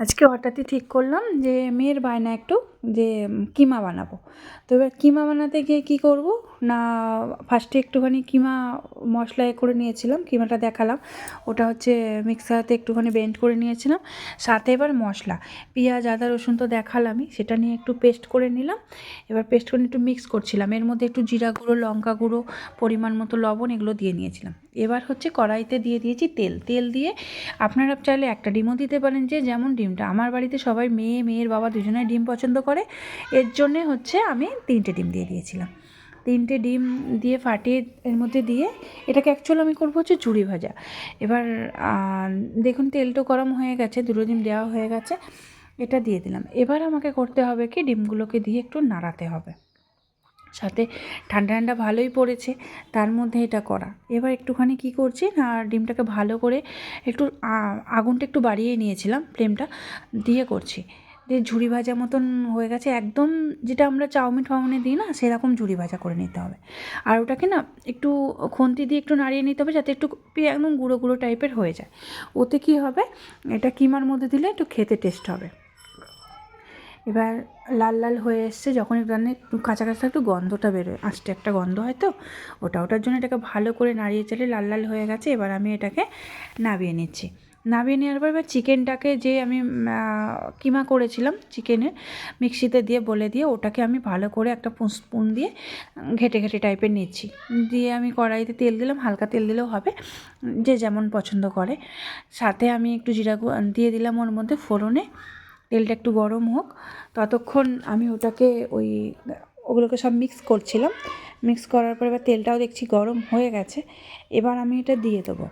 আজকে হঠাৎই ঠিক করলাম যে মেয়ের বায়না একটু যে কিমা বানাবো। তো এবার কিমা বানাতে গিয়ে কী করব? না ফার্স্টে একটুখানি কিমা মশলা করে নিয়েছিলাম, কিমাটা দেখালাম। ওটা হচ্ছে মিক্সারতে একটুখানি বেন্ড করে নিয়েছিলাম। সাথে এবার মশলা। পেঁয়াজ, আদা, রসুন তো দেখালামই, সেটা নিয়ে একটু পেস্ট করে নিলাম। এবার পেস্ট করে একটু মিক্স করছিলাম। এর মধ্যে একটু জিরা গুঁড়ো, লঙ্কা গুঁড়ো, পরিমাণ মতো লবণ এগুলো দিয়ে নিয়েছিলাম। এবার হচ্ছে কড়াইতে দিয়ে দিয়েছি তেল। তেল দিয়ে আপনারা চাইলে একটা ডিমও দিতে পারেন যে, যেমন ডিমটা। আমার বাড়িতে সবাই মেয়ে, মেয়ের বাবা দুজনে ডিম পছন্দ করে। এর জন্যে হচ্ছে আমি তিনটে ডিম দিয়ে দিয়েছিলাম। তিনটে ডিম দিয়ে ফাটিয়ে এর মধ্যে দিয়ে এটাকে অ্যাকচুয়ালি আমি করব হচ্ছে চুড়ি ভাজা। এবার দেখুন তেলটা গরম হয়ে গেছে, দুটো ডিম দেওয়া হয়ে গেছে, এটা দিয়ে দিলাম। এবার আমাকে করতে হবে কি, ডিমগুলোকে দিয়ে একটু নাড়াতে হবে। সাথে ঠান্ডা ঠান্ডা ভালোই পড়েছে, তার মধ্যে এটা করা। এবার একটুখানি কী করছি না, ডিমটাকে ভালো করে একটু আগুনটা একটু বাড়িয়ে নিয়েছিলাম ফ্লেমটা, দিয়ে করছি। দিয়ে ঝুড়ি ভাজা মতন হয়ে গেছে, একদম যেটা আমরা চাউমিন ফাউমিনে দিই না, সেরকম ঝুড়ি ভাজা করে নিতে হবে। আর ওটাকে না একটু খন্তি দিয়ে একটু নাড়িয়ে নিতে হবে, যাতে একটু একদম গুঁড়ো গুঁড়ো টাইপের হয়ে যায়। ওতে কী হবে, এটা কিমার মধ্যে দিলে একটু খেতে টেস্ট হবে। এবার লাল লাল হয়ে এসছে, যখন একটু রান্না একটু কাঁচা কাঁচা একটু গন্ধটা বেরোয় আস্তে একটা গন্ধ হয় তো, ওটা ওটার জন্য এটাকে ভালো করে নাড়িয়ে চালিয়ে লাল লাল হয়ে গেছে, এবার আমি এটাকে নাবিয়ে নিচ্ছি। নাবিয়ে নেওয়ার পর এবার চিকেনটাকে যে আমি কিমা করেছিলাম চিকেনের মিক্সিতে দিয়ে বলে দিয়ে ওটাকে আমি ভালো করে একটা স্পুন দিয়ে ঘেটে ঘেটে টাইপের নিচ্ছি। দিয়ে আমি কড়াইতে তেল দিলাম, হালকা তেল দিলেও হবে, যে যেমন পছন্দ করে। সাথে আমি একটু জিরা দিয়ে দিলাম ওর মধ্যে ফোড়নে তেলটা একটু গরম হোক। ততক্ষণ আমি ওটাকে ওই ওগুলোকে সব মিক্স করছিলাম। মিক্স করার পর এবার তেলটাও দেখছি গরম হয়ে গেছে। এবার আমি এটা দিয়ে দেবো।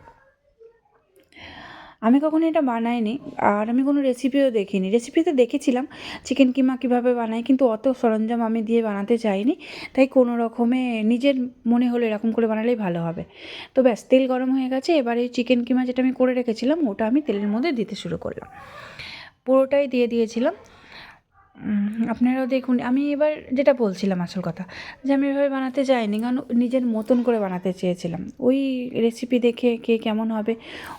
আমি কখনো এটা বানাইনি আর আমি কোনো রেসিপিও দেখিনি। রেসিপিতে দেখেছিলাম চিকেন কিমা কীভাবে বানাই কিন্তু অত সরঞ্জাম আমি দিয়ে বানাতে চাইনি। তাই কোনো রকমে নিজের মনে হলো এরকম করে বানালেই ভালো হবে। তো ব্যাস, তেল গরম হয়ে গেছে। এবার এই চিকেন কিমা যেটা আমি করে রেখেছিলাম ওটা আমি তেলের মধ্যে দিতে শুরু করলাম। পুরোটাই দিয়ে দিয়েছিলাম। আপনারাও দেখুন, আমি এবার যেটা বলছিলাম আসল কথা, যে আমি এভাবে বানাতে যাইনি, কারণ নিজের মতন করে বানাতে চেয়েছিলাম। ওই রেসিপি দেখে কে কেমন হবে,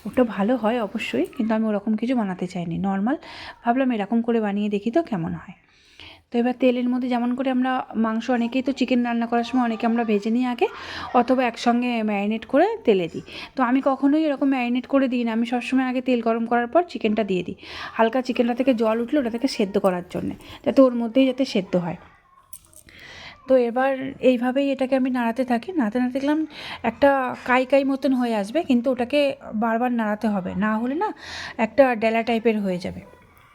ওটা ভালো হয় অবশ্যই, কিন্তু আমি ওরকম কিছু বানাতে চাইনি। নর্মাল ভাবলাম এরকম করে বানিয়ে দেখি তো কেমন হয়। তো এবার তেলের মধ্যে যেমন করে আমরা মাংস অনেকেই তো চিকেন রান্না করার সময় অনেকে আমরা ভেজে নিই আগে, অথবা একসঙ্গে ম্যারিনেট করে তেলে দিই। তো আমি কখনোই এরকম ম্যারিনেট করে দিই না, আমি সবসময় আগে তেল গরম করার পর চিকেনটা দিয়ে দিই। হালকা চিকেনটা থেকে জল উঠলে ওটা থেকে সেদ্ধ করার জন্যে, যাতে ওর মধ্যেই যাতে সেদ্ধ হয়। তো এবার এইভাবেই এটাকে আমি নাড়াতে থাকি। নাড়াতে নাড়াতে দেখলাম একটা কাই কাই মতন হয়ে আসবে, কিন্তু ওটাকে বারবার নাড়াতে হবে। না হলে না একটা ডেলা টাইপের হয়ে যাবে।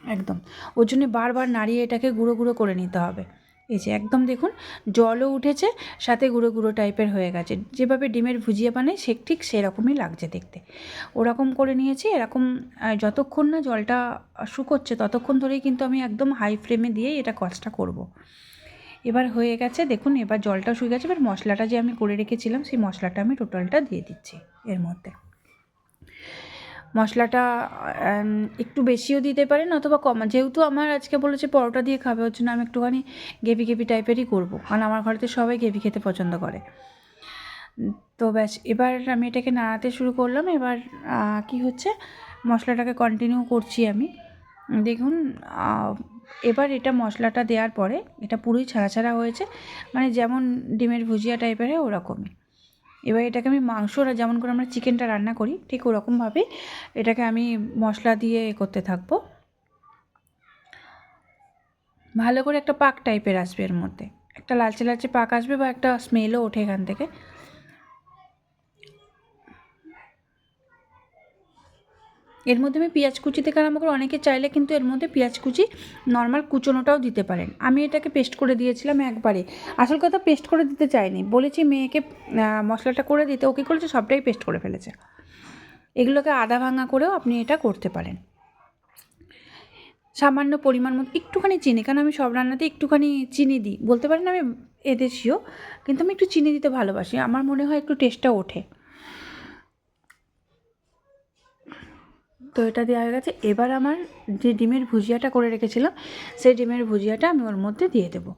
একদম। ওর জন্য বারবার নাড়িয়ে এটাকে গুঁড়ো গুঁড়ো করে নিতে হবে। এই যে একদম দেখুন, জলও উঠেছে, সাথে গুঁড়ো গুঁড়ো টাইপের হয়ে গেছে। যেভাবে ডিমের ভুজিয়া বানাই, সে ঠিক সেরকমই লাগছে দেখতে। ওরকম করে নিয়েছি, এরকম যতক্ষণ না জলটা শুকোচ্ছে, ততক্ষণ ধরেই কিন্তু আমি একদম হাই ফ্লেমে দিয়েই এটা কাজটা করব। এবার হয়ে গেছে, দেখুন, এবার জলটা শুয়ে গেছে, এবার মশলাটা যে আমি করে রেখেছিলাম, সেই মশলাটা আমি টোটালটা দিয়ে দিচ্ছি এর মধ্যে। মশলাটা একটু বেশিও দিতে পারেন অথবা কম। যেহেতু আমার আজকে বলেছে পরোটা দিয়ে খাবে, ওর জন্য আমি একটুখানি গেভি গেভি টাইপেরই করব। কারণ আমার ঘরেতে সবাই গেভি খেতে পছন্দ করে। তো ব্যাস, এবার আমি এটাকে নাড়াতে শুরু করলাম। এবার কি হচ্ছে? মশলাটাকে কন্টিনিউ করছি আমি। দেখুন এবার এটা মশলাটা দেওয়ার পরে এটা পুরোই ছাড়া ছাড়া হয়েছে। মানে যেমন ডিমের ভুজিয়া টাইপের হয় ওরকমই। এবার এটাকে আমি মাংসটা যেমন করে আমরা চিকেনটা রান্না করি, ঠিক ওরকমভাবে এটাকে আমি মশলা দিয়ে এ করতে থাকব। ভালো করে একটা পাক টাইপের আসবে এর মধ্যে। একটা লালচে লালচে পাক আসবে বা একটা স্মেলও ওঠে এখান থেকে। এর মধ্যে আমি পেঁয়াজ কুচি থেকে আরম্ভ করে অনেকে চাইলে কিন্তু এর মধ্যে পেঁয়াজ কুচি নর্মাল কুচোনোটাও দিতে পারেন। আমি এটাকে পেস্ট করে দিয়েছিলাম একবারে। আসল কথা পেস্ট করে দিতে চাইনি। বলেছি মেয়েকে মশলাটা করে দিতে। ওকে করেছে? সবটাই পেস্ট করে ফেলেছে। এগুলোকে আদা ভাঙা করেও আপনি এটা করতে পারেন। সামান্য পরিমাণ মতো একটুখানি চিনি, কারণ আমি সব রান্নাতে একটুখানি চিনি দিই। বলতে পারেন আমি এদেশীয়, কিন্তু আমি একটু চিনি দিতে ভালোবাসি। আমার মনে হয় একটু টেস্টটা ওঠে। তো এটা দেওয়া হয়ে গেছে। এবার আমার যে ডিমের ভুজিয়াটা করে রেখেছিলাম সেই ডিমের ভুজিয়াটা আমি ওর মধ্যে দিয়ে দেবো।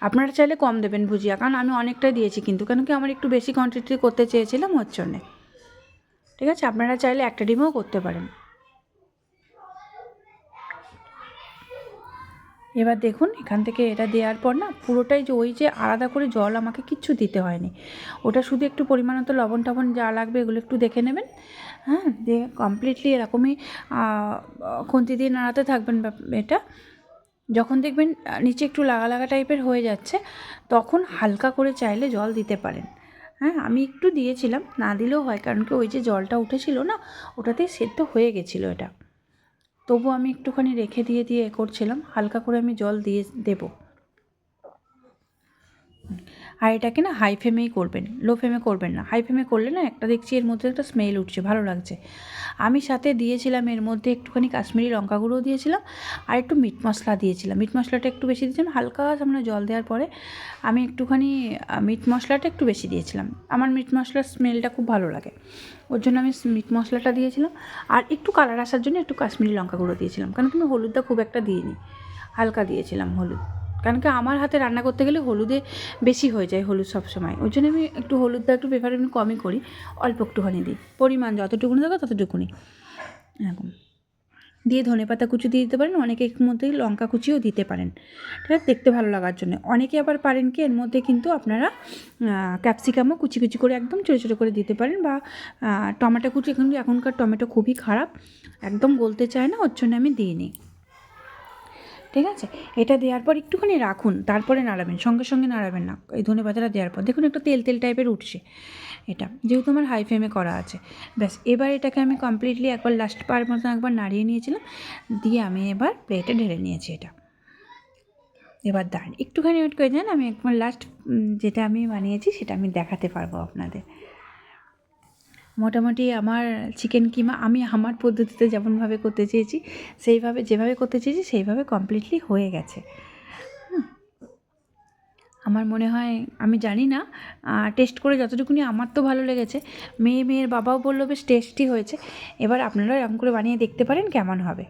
আপনারা চাইলে কম দেবেন ভুজিয়া, কারণ আমি অনেকটাই দিয়েছি কিন্তু, কেন কি আমার একটু বেশি কোয়ান্টিটি করতে চেয়েছিলাম ওর জন্যে। ঠিক আছে? আপনারা চাইলে একটা ডিমও করতে পারেন। এবার দেখুন, এখান থেকে এটা দেওয়ার পর না পুরোটাই যে ওই যে আলাদা করে জল আমাকে কিচ্ছু দিতে হয়নি। ওটা শুধু একটু পরিমাণ মতো লবণ টবণ যা লাগবে এগুলো একটু দেখে নেবেন। হ্যাঁ দিয়ে কমপ্লিটলি এরকমই খুন্তি দিয়ে নাড়াতে থাকবেন এটা। যখন দেখবেন নিচে একটু লাগা লাগা টাইপের হয়ে যাচ্ছে, তখন হালকা করে চাইলে জল দিতে পারেন। হ্যাঁ আমি একটু দিয়েছিলাম, না দিলেও হয়, কারণ কি ওই যে জলটা উঠেছিল না, ওটাতেই সেদ্ধ হয়ে গেছিল এটা। তবু আমি একটুখানি রেখে দিয়ে দিয়ে এ করছিলাম হালকা করে আমি জল দিয়ে দেবো। আর এটাকে না হাই ফ্লেমেই করবেন লো ফ্লেমে করবেন না। হাই ফ্লেমে করলে না একটা দেখছি এর মধ্যে একটা স্মেল উঠছে, ভালো লাগছে। আমি সাথে দিয়েছিলাম এর মধ্যে একটুখানি কাশ্মীরি লঙ্কা গুঁড়ো দিয়েছিলাম আর একটু মিট মশলা দিয়েছিলাম। মিট মশলাটা একটু বেশি দিয়েছিলাম, হালকা সামনে জল দেওয়ার পরে আমি একটুখানি মিট মশলাটা একটু বেশি দিয়েছিলাম। আমার মিট মশলার স্মেলটা খুব ভালো লাগে। ওর জন্য আমি মিট মশলাটা দিয়েছিলাম আর একটু কালার আসার জন্য একটু কাশ্মীরি লঙ্কা গুঁড়ো দিয়েছিলাম। কারণ তুমি হলুদটা খুব একটা দিইনি, হালকা দিয়েছিলাম হলুদ। কারণ কি আমার হাতে রান্না করতে গেলে হলুদে বেশি হয়ে যায় হলুদ সবসময়। ওই জন্য আমি একটু হলুদটা একটু প্রেফার আমি কমই করি, অল্প একটুখানি দিই। পরিমাণ যতটুকুনি দেবো ততটুকুনি। এরকম। দিয়ে ধনে পাতা কুচি দিয়ে দিতে পারেন, অনেকে এর মধ্যে লঙ্কা কুচিও দিতে পারেন। ঠিক আছে দেখতে ভালো লাগার জন্য। অনেকে আবার পারেন কি, এর মধ্যে কিন্তু আপনারা ক্যাপসিকামও কুচি কুচি করে একদম ছোটো ছোটো করে দিতে পারেন বা টমেটো কুচি, এখন এখনকার টমেটো খুবই খারাপ, একদম গলতে চায় না, ওর জন্য আমি দিইনি। ঠিক আছে? এটা দেওয়ার পর একটুখানি রাখুন, তারপরে নাড়াবেন, সঙ্গে সঙ্গে নাড়াবেন না। এই ধনে পাতাটা দেওয়ার পর, দেখুন একটু তেল তেল টাইপের উঠছে এটা, যেহেতু আমার হাই ফ্লেমে করা আছে। ব্যাস, এবার এটাকে আমি কমপ্লিটলি একবার লাস্ট পার মতো একবার নাড়িয়ে নিয়েছিলাম, দিয়ে আমি এবার প্লেটে ঢেলে নিয়েছি এটা। এবার দাঁড়ান, একটুখানি ওয়েট করে যান, আমি একবার লাস্ট যেটা আমি বানিয়েছি সেটা আমি দেখাতে পারব আপনাদের। মোটামুটি আমার চিকেন কিমা আমি আমার পদ্ধতিতে যেমনভাবে করতে চেয়েছি, সেইভাবে, যেভাবে করতে চেয়েছি, সেইভাবে কমপ্লিটলি হয়ে গেছে। আমার মনে হয়, আমি জানি না টেস্ট করে যতটুকুনি আমার তো ভালো লেগেছে, মেয়ে মেয়ের বাবাও বলল বেশ টেস্টি হয়েছে। এবার আপনারাও এরকম করে বানিয়ে দেখতে পারেন কেমন হবে।